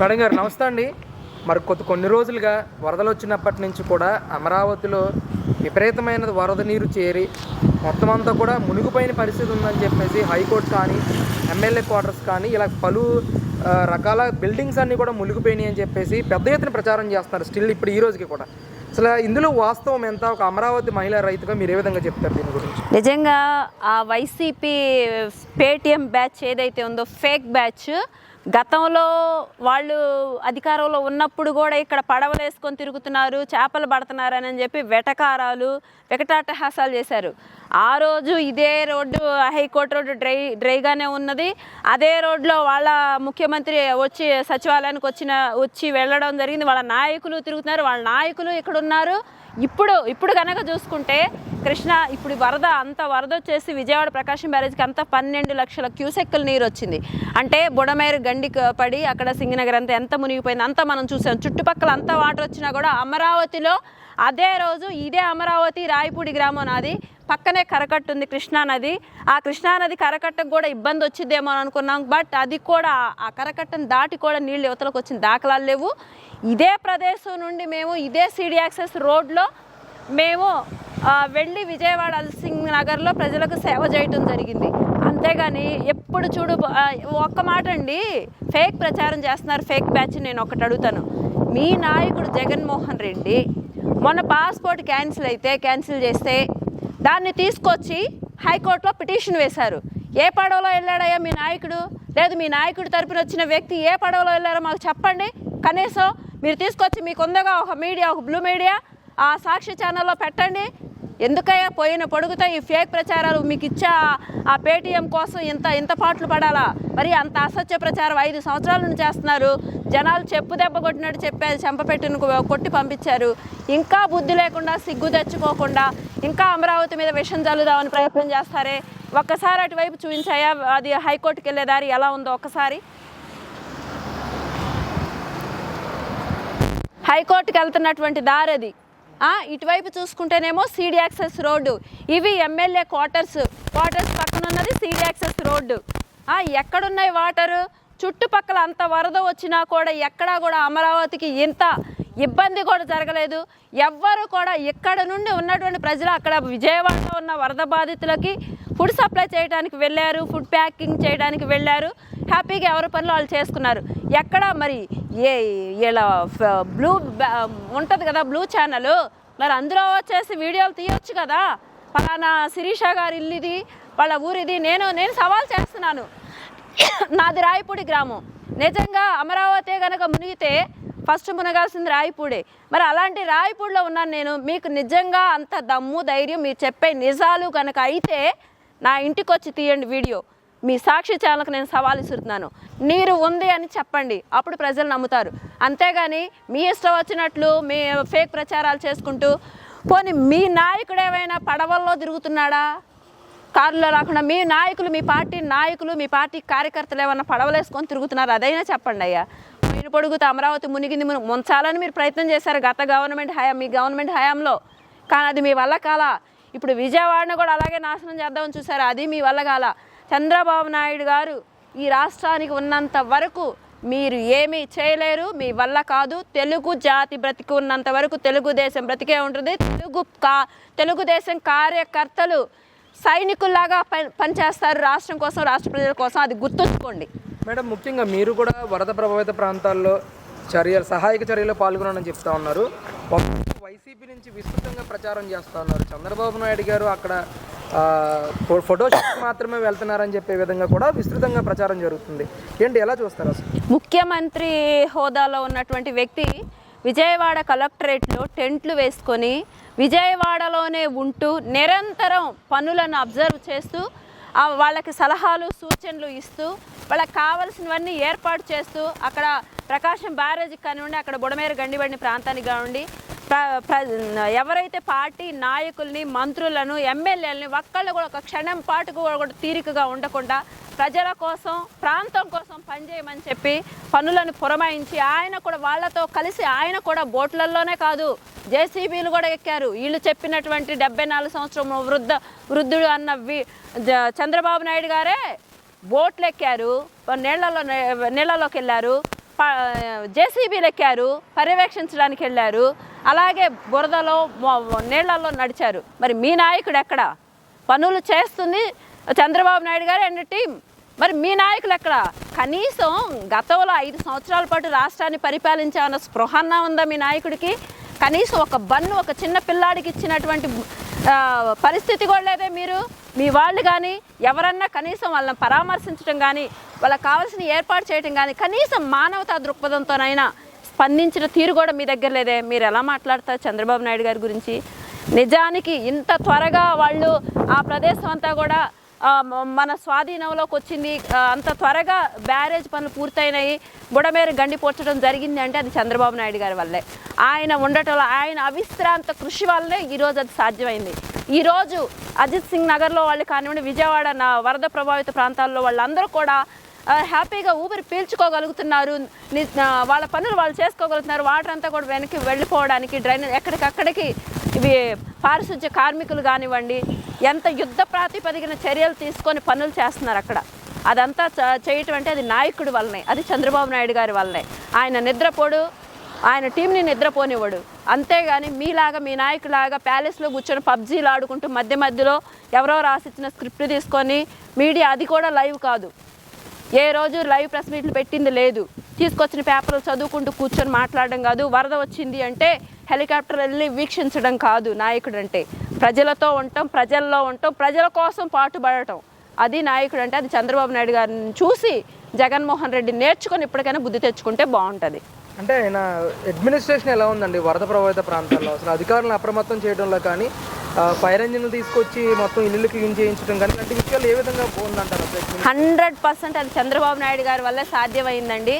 Madam గారు నమస్తే అండి. మరి కొద్ది కొన్ని రోజులుగా వరదలు వచ్చినప్పటి నుంచి కూడా అమరావతిలో విపరీతమైన వరద నీరు చేరి మొత్తం అంతా కూడా మునిగిపోయిన పరిస్థితి ఉందని చెప్పేసి హైకోర్టు కానీ ఎమ్మెల్యే క్వార్టర్స్ కానీ ఇలా పలు రకాల బిల్డింగ్స్ అన్నీ కూడా మునిగిపోయినాయి అని చెప్పేసి పెద్ద ఎత్తున ప్రచారం చేస్తున్నారు స్టిల్ ఇప్పుడు ఈ రోజుకి కూడా. అసలు ఇందులో వాస్తవం ఎంత? ఒక అమరావతి మహిళా రైతుగా మీరు ఏ విధంగా చెప్తారు దీని గురించి? నిజంగా ఆ వైసీపీ పేటిఎం బ్యాచ్ ఏదైతే ఉందో ఫేక్ బ్యాచ్ గతంలో వాళ్ళు అధికారంలో ఉన్నప్పుడు కూడా ఇక్కడ పడవలు వేసుకొని తిరుగుతున్నారు చేపలు పడుతున్నారు అని చెప్పి వెటకారాలు వెకటాటహాసాలు చేశారు. ఆ రోజు ఇదే road high court road dry డ్రైగానే ఉన్నది. అదే రోడ్లో వాళ్ళ ముఖ్యమంత్రి వచ్చి సచివాలయానికి వచ్చిన వచ్చి వెళ్ళడం జరిగింది. వాళ్ళ నాయకులు తిరుగుతున్నారు వాళ్ళ నాయకులు ఇక్కడ ఉన్నారు. ఇప్పుడు ఇప్పుడు కనుక చూసుకుంటే కృష్ణ ఇప్పుడు వరద అంత వరద వచ్చేసి విజయవాడ ప్రకాశం బ్యారేజ్కి అంతా పన్నెండు లక్షల క్యూసెక్కుల నీరు వచ్చింది. అంటే బుడమేరు గండి క- పడి అక్కడ సింగనగర్ అంతా ఎంత మునిగిపోయింది అంతా మనం చూసాం. చుట్టుపక్కల అంతా వాటర్ వచ్చినా కూడా అమరావతిలో అదే రోజు ఇదే అమరావతి రాయపూడి గ్రామం నాది. పక్కనే కరకట్టు ఉంది కృష్ణా నది. ఆ కృష్ణా నది కరకట్టకు కూడా ఇబ్బంది వచ్చిద్దేమో అని అనుకున్నాం. బట్ అది కూడా ఆ కరకట్టను దాటి కూడా నీళ్ళు యువతలకు వచ్చిన దాఖలాలు లేవు. ఇదే ప్రదేశం నుండి మేము ఇదే సిడి యాక్సెస్ రోడ్లో మేము వెళ్ళి విజయవాడ అల్సింగ్ నగర్లో ప్రజలకు సేవ చేయటం జరిగింది. అంతేగాని ఎప్పుడు చూడు ఒక్క మాట అండి. ఫేక్ ప్రచారం చేస్తున్నారు ఫేక్ బ్యాచ్ నేను ఒకటి అడుగుతాను. మీ నాయకుడు జగన్మోహన్ రెడ్డి మొన్న పాస్పోర్ట్ క్యాన్సిల్ అయితే క్యాన్సిల్ చేస్తే దాన్ని తీసుకొచ్చి హైకోర్టులో పిటిషన్ వేశారు. ఏ పడవలో వెళ్ళాడయ్యా మీ నాయకుడు? లేదు మీ నాయకుడి తరపున వచ్చిన వ్యక్తి ఏ పడవలో వెళ్ళారో మాకు చెప్పండి. కనీసం మీరు తీసుకొచ్చి మీకుందగా ఒక మీడియా ఒక బ్లూ మీడియా ఆ సాక్షి ఛానల్లో పెట్టండి. ఎందుకయ్యా పోయిన పొడుగుతా ఈ ఫేక్ ప్రచారాలు మీకు ఇచ్చా? ఆ పేటీఎం కోసం ఇంత ఇంత పాటలు పడాలా? మరి అంత అసత్య ప్రచారం ఐదు సంవత్సరాల నుంచి చేస్తున్నారు. జనాలు చెప్పు దెబ్బ కొట్టినట్టు చెప్పేది చెంపపెట్టును కొట్టి పంపించారు. ఇంకా బుద్ధి లేకుండా సిగ్గు తెచ్చుకోకుండా ఇంకా అమరావతి మీద విషం చల్లుదామని ప్రయత్నం చేస్తారే? ఒక్కసారి అటువైపు చూపించాయా? అది హైకోర్టుకి వెళ్ళే దారి ఎలా ఉందో ఒక్కసారి. హైకోర్టుకి వెళ్తున్నటువంటి దారి అది. ఇటువైపు చూసుకుంటేనేమో సీడీ యాక్సెస్ రోడ్డు. ఇవి ఎమ్మెల్యే క్వార్టర్స్. క్వార్టర్స్ పక్కన ఉన్నది సీడీ యాక్సెస్ రోడ్డు. ఎక్కడున్నాయి వాటరు? చుట్టుపక్కల అంత వరద వచ్చినా కూడా ఎక్కడా కూడా అమరావతికి ఇంత ఇబ్బంది కూడా జరగలేదు. ఎవ్వరు కూడా ఇక్కడ నుండి ఉన్నటువంటి ప్రజలు అక్కడ విజయవాడలో ఉన్న వరద బాధితులకి ఫుడ్ సప్లై చేయడానికి వెళ్ళారు ఫుడ్ ప్యాకింగ్ చేయడానికి వెళ్ళారు. హ్యాపీగా ఎవరి పనులు వాళ్ళు చేసుకున్నారు. ఎక్కడ మరి ఏ ఇలా బ్లూ ఉంటుంది కదా బ్లూ ఛానల్ మరి అందులో వచ్చేసి వీడియోలు తీయొచ్చు కదా. పలానా శిరీష గారి ఇల్లు ఇది వాళ్ళ ఊరిది. నేను నేను సవాల్ చేస్తున్నాను. నాది రాయపూడి గ్రామం. నిజంగా అమరావతి గనక మునిగితే ఫస్ట్ మునగాల్సింది రాయపూడే. మరి అలాంటి రాయపూడిలో ఉన్నాను నేను. మీకు నిజంగా అంత దమ్ము ధైర్యం మీరు చెప్పే నిజాలు కనుక అయితే నా ఇంటికి వచ్చి తీయండి వీడియో. మీ సాక్షి ఛానల్కి నేను సవాల్ ఇస్తున్నాను నీరు ఉంది అని చెప్పండి. అప్పుడు ప్రజలు నమ్ముతారు. అంతేగాని మీ ఇష్టం వచ్చినట్లు మీ ఫేక్ ప్రచారాలు చేసుకుంటూ పోనీ మీ నాయకుడు ఏమైనా పడవల్లో తిరుగుతున్నాడా? కారులో రాకుండా మీ నాయకులు మీ పార్టీ నాయకులు మీ పార్టీ కార్యకర్తలు ఏమన్నా పడవలేసుకొని తిరుగుతున్నారు? అదైనా చెప్పండి అయ్యా. మీరు పొడుగుతూ అమరావతి మునిగింది ముంచాలని మీరు ప్రయత్నం చేశారు గత గవర్నమెంట్ హయాం మీ గవర్నమెంట్ హయాంలో. కానీ అది మీ వల్ల కాల. ఇప్పుడు విజయవాడను కూడా అలాగే నాశనం చేద్దామని చూసారు అది మీ వల్ల కాల. చంద్రబాబు నాయుడు గారు ఈ రాష్ట్రానికి ఉన్నంత వరకు మీరు ఏమీ చేయలేరు. మీ వల్ల కాదు. తెలుగు జాతి బ్రతికి ఉన్నంత వరకు తెలుగుదేశం బ్రతికే ఉంటుంది. తెలుగు కా తెలుగుదేశం కార్యకర్తలు సైనికుల్లాగా పని పనిచేస్తారు రాష్ట్రం కోసం రాష్ట్ర ప్రజల కోసం. అది గుర్తుంచుకోండి. మేడం ముఖ్యంగా మీరు కూడా వరద ప్రభావిత ప్రాంతాల్లో చర్యలు సహాయక చర్యలో పాల్గొన్నానని చెప్తా ఉన్నారు. వైసీపీ నుంచి విస్తృతంగా ప్రచారం చేస్తూ ఉన్నారు. చంద్రబాబు నాయుడు గారు అక్కడ ఆ, ఫో- ఫోటో షూట్ మాత్రమే వెళ్తున్నారని చెప్పే విధంగా కూడా విస్తృతంగా ప్రచారం జరుగుతుంది. ఏంటి ఎలా చూస్తారు అసలు? ముఖ్యమంత్రి హోదాలో ఉన్నటువంటి వ్యక్తి విజయవాడ కలెక్టరేట్లో టెంట్లు వేసుకొని విజయవాడలోనే ఉంటూ నిరంతరం పనులను అబ్జర్వ్ చేస్తూ వాళ్ళకి సలహాలు సూచనలు ఇస్తూ వాళ్ళకి కావలసినవన్నీ ఏర్పాటు చేస్తూ అక్కడ ప్రకాశం బ్యారేజ్కి కానివ్వండి అక్కడ బుడమేరు గండిబండి ప్రాంతానికి కానివ్వండి ఎవరైతే పార్టీ నాయకుల్ని మంత్రులను ఎమ్మెల్యేలని ఒక్కళ్ళు కూడా ఒక క్షణం పాటు కూడా తీరికగా ఉండకుండా ప్రజల కోసం ప్రాంతం కోసం పనిచేయమని చెప్పి పనులను పురమాయించి ఆయన కూడా వాళ్ళతో కలిసి ఆయన కూడా బోట్లల్లోనే కాదు జేసీబీలు కూడా ఎక్కారు. వీళ్ళు చెప్పినటువంటి డెబ్బై నాలుగు సంవత్సరం వృద్ధ వృద్ధుడు అన్న వి చంద్రబాబు నాయుడు గారే బోట్లు ఎక్కారు నీళ్ళలో నీళ్ళలోకి వెళ్ళారు జేసీబీలు ఎక్కారు పర్యవేక్షించడానికి వెళ్ళారు. అలాగే బురదలో నీళ్ళలో నడిచారు. మరి మీ నాయకుడు ఎక్కడ? పనులు చేస్తుంది చంద్రబాబు నాయుడు గారు అండ్ టీం మరి మీ నాయకులు ఎక్కడ? కనీసం గతంలో ఐదు సంవత్సరాల పాటు రాష్ట్రాన్ని పరిపాలించామన్న స్పృహన్న ఉందా మీ నాయకుడికి? కనీసం ఒక బన్ను ఒక చిన్న పిల్లాడికి ఇచ్చినటువంటి పరిస్థితి కూడా లేదే మీరు? మీ వాళ్ళు కానీ ఎవరన్నా కనీసం వాళ్ళని పరామర్శించడం కానీ వాళ్ళకి కావాల్సిన ఏర్పాటు చేయడం కానీ కనీసం మానవతా దృక్పథంతోనైనా స్పందించిన తీరు కూడా మీ దగ్గర లేదే. మీరు ఎలా మాట్లాడతారు చంద్రబాబు నాయుడు గారి గురించి? నిజానికి ఇంత త్వరగా వాళ్ళు ఆ ప్రదేశం అంతా కూడా మన స్వాధీనంలోకి వచ్చింది. అంత త్వరగా బ్యారేజ్ పనులు పూర్తయినాయి. బుడమేరు గండి పోర్చడం జరిగింది అంటే అది చంద్రబాబు నాయుడు గారి వల్లే. ఆయన ఉండటం ఆయన అవిశ్రాంత కృషి వల్లే ఈరోజు అది సాధ్యమైంది. ఈరోజు అజిత్ సింగ్ నగర్లో వాళ్ళు కానివ్వండి విజయవాడ నా వరద ప్రభావిత ప్రాంతాల్లో వాళ్ళందరూ కూడా హ్యాపీగా ఊపిరి పీల్చుకోగలుగుతున్నారు. ని- వాళ్ళ పనులు వాళ్ళు చేసుకోగలుగుతున్నారు. వాటర్ అంతా కూడా వెనక్కి వెళ్ళిపోవడానికి డ్రైనేజ్ ఎక్కడికక్కడికి ఇవి పారిశుద్ధ్య కార్మికులు కానివ్వండి ఎంత యుద్ధ ప్రాతిపదికన చర్యలు తీసుకొని పనులు చేస్తున్నారు అక్కడ. అదంతా చ- చేయటం అంటే అది నాయకుడి వల్లనే అది చంద్రబాబు నాయుడు గారి వల్లనే. ఆయన నిద్రపోడు ఆయన టీంని నిద్రపోనివ్వడు. అంతేగాని మీలాగా మీ నాయకులాగా ప్యాలెస్లో కూర్చొని పబ్జీలు ఆడుకుంటూ మధ్య మధ్యలో ఎవరో రాసిచ్చిన స్క్రిప్ట్ తీసుకొని మీడియా అది కూడా లైవ్ కాదు. ఏ రోజు లైవ్ ప్రెస్ మీట్లు పెట్టింది లేదు. తీసుకొచ్చిన పేపర్లు చదువుకుంటూ కూర్చొని మాట్లాడడం కాదు. వరద వచ్చింది అంటే హెలికాప్టర్ వెళ్ళి వీక్షించడం కాదు నాయకుడు అంటే ప్రజలతో ఉండటం ప్రజల్లో ఉండటం ప్రజల కోసం పాటుపడటం. అది నాయకుడు అంటే అది చంద్రబాబు నాయుడు గారిని చూసి జగన్మోహన్ రెడ్డి నేర్చుకొని ఇప్పటికైనా బుద్ధి తెచ్చుకుంటే బాగుంటుంది. అంటే ఆయన అడ్మినిస్ట్రేషన్ ఎలా ఉందండి? వరద ప్రభావిత ప్రాంతాల్లో అసలు అధికారులను అప్రమత్తం చేయడంలో కానీ ఫైర్ ఇంజిన్లు తీసుకొచ్చి మొత్తం ఇల్లు క్లీన్ చేయించడం కానీ ఇలాంటి విషయాలు ఏ విధంగా ఉందంటారు హండ్రెడ్ పర్సెంట్ అది చంద్రబాబు నాయుడు గారి వల్లే సాధ్యమైందండి.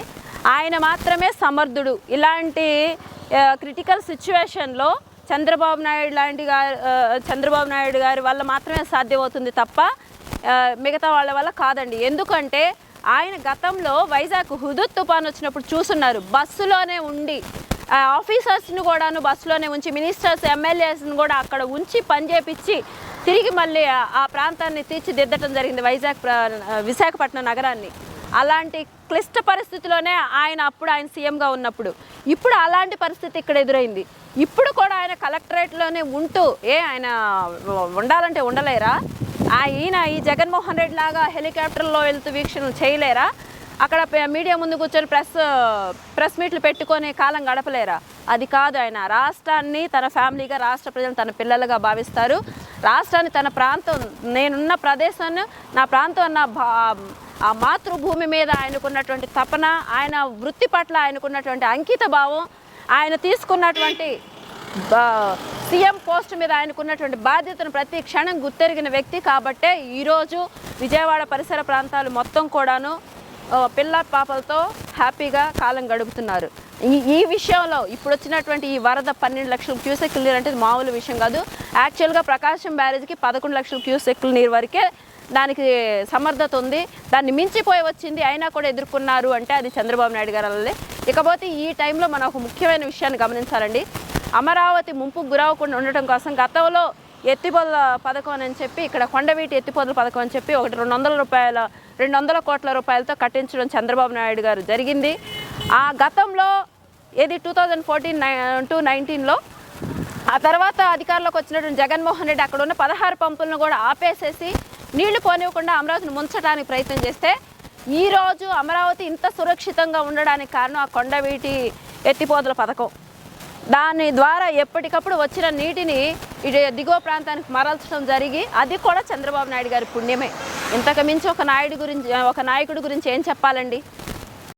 ఆయన మాత్రమే సమర్థుడు. ఇలాంటి క్రిటికల్ సిచ్యువేషన్లో చంద్రబాబు నాయుడు లాంటి గారు చంద్రబాబు నాయుడు గారి వల్ల మాత్రమే సాధ్యమవుతుంది తప్ప మిగతా వాళ్ళ వల్ల కాదండి. ఎందుకంటే ఆయన గతంలో వైజాగ్ హుదుత్ తుఫాన్ వచ్చినప్పుడు చూసున్నారు బస్సులోనే ఉండి ఆఫీసర్స్ని కూడాను బస్సులోనే ఉంచి మినిస్టర్స్ ఎమ్మెల్యేస్ని కూడా అక్కడ ఉంచి పనిచేపించి తిరిగి మళ్ళీ ఆ- ప్రాంతాన్ని తీర్చిదిద్దటం జరిగింది వైజాగ్ విశాఖపట్నం నగరాన్ని. అలాంటి క్లిష్ట పరిస్థితిలోనే ఆయన అప్పుడు ఆయన సీఎంగా ఉన్నప్పుడు. ఇప్పుడు అలాంటి పరిస్థితి ఇక్కడ ఎదురైంది. ఇప్పుడు కూడా ఆయన కలెక్టరేట్లోనే ఉంటూ ఏ ఆయన ఉండాలంటే ఉండలేరా? ఆయన ఈ జగన్మోహన్ రెడ్డి లాగా హెలికాప్టర్లో వెళ్తూ వీక్షణలు చేయలేరా? అక్కడ మీడియా ముందు కూర్చొని ప్రెస్ ప్రెస్ మీట్లు పెట్టుకొని కాలం గడపలేరా? అది కాదు ఆయన. రాష్ట్రాన్ని తన ఫ్యామిలీగా రాష్ట్ర ప్రజలు తన పిల్లలుగా భావిస్తారు. రాష్ట్రాన్ని తన ప్రాంతం నేనున్న ప్రదేశాన్ని నా ప్రాంతం నా భా ఆ మాతృభూమి మీద ఆయనకున్నటువంటి తపన ఆయన వృత్తి పట్ల ఆయనకున్నటువంటి అంకిత భావం ఆయన తీసుకున్నటువంటి సీఎం పోస్ట్ మీద ఆయనకున్నటువంటి బాధ్యతను ప్రతి క్షణం గుర్తెరిగిన వ్యక్తి కాబట్టే ఈరోజు విజయవాడ పరిసర ప్రాంతాలు మొత్తం కూడాను పిల్ల పాపలతో హ్యాపీగా కాలం గడుపుతున్నారు. ఈ ఈ విషయంలో ఇప్పుడు వచ్చినటువంటి ఈ వరద పన్నెండు లక్షల క్యూసెక్ నీరు అంటే మామూలు విషయం కాదు. యాక్చువల్గా ప్రకాశం బ్యారేజ్కి పదకొండు లక్షల క్యూసెక్ల నీరు వరకే దానికి సమర్థత ఉంది. దాన్ని మించిపోయి వచ్చింది అయినా కూడా ఎదుర్కొన్నారు అంటే అది చంద్రబాబు నాయుడు గారు వల్లే ఇకపోతే ఈ టైంలో మనం ఒక ముఖ్యమైన విషయాన్ని గమనించాలండి. అమరావతి ముంపుకు గురవకుండా ఉండటం కోసం గతంలో ఎత్తిపోదల పథకం అని చెప్పి ఇక్కడ కొండవీటి ఎత్తిపోదల పథకం అని చెప్పి ఒకటి రెండు వందల రూపాయల రెండు వందల కోట్ల రూపాయలతో కట్టించడం చంద్రబాబు నాయుడు గారు జరిగింది. ఆ గతంలో ఏది టూ థౌజండ్ ఫోర్టీన్ టు నైన్టీన్లో ఆ తర్వాత అధికారంలోకి వచ్చినటువంటి జగన్మోహన్ రెడ్డి అక్కడ ఉన్న పదహారు పంపులను కూడా ఆపేసేసి నీళ్ళు పోనివ్వకుండా అమరావతిని ముంచడానికి ప్రయత్నం చేస్తే ఈరోజు అమరావతి ఇంత సురక్షితంగా ఉండడానికి కారణం ఆ కొండవీటి ఎత్తిపోదల పథకం. దాని ద్వారా ఎప్పటికప్పుడు వచ్చిన నీటిని ఇటు దిగువ ప్రాంతానికి మరల్చడం జరిగి అది కూడా చంద్రబాబు నాయుడు గారి పుణ్యమే. ఇంతకు మించి ఒక నాయుడు గురించి ఒక నాయకుడి గురించి ఏం చెప్పాలండి?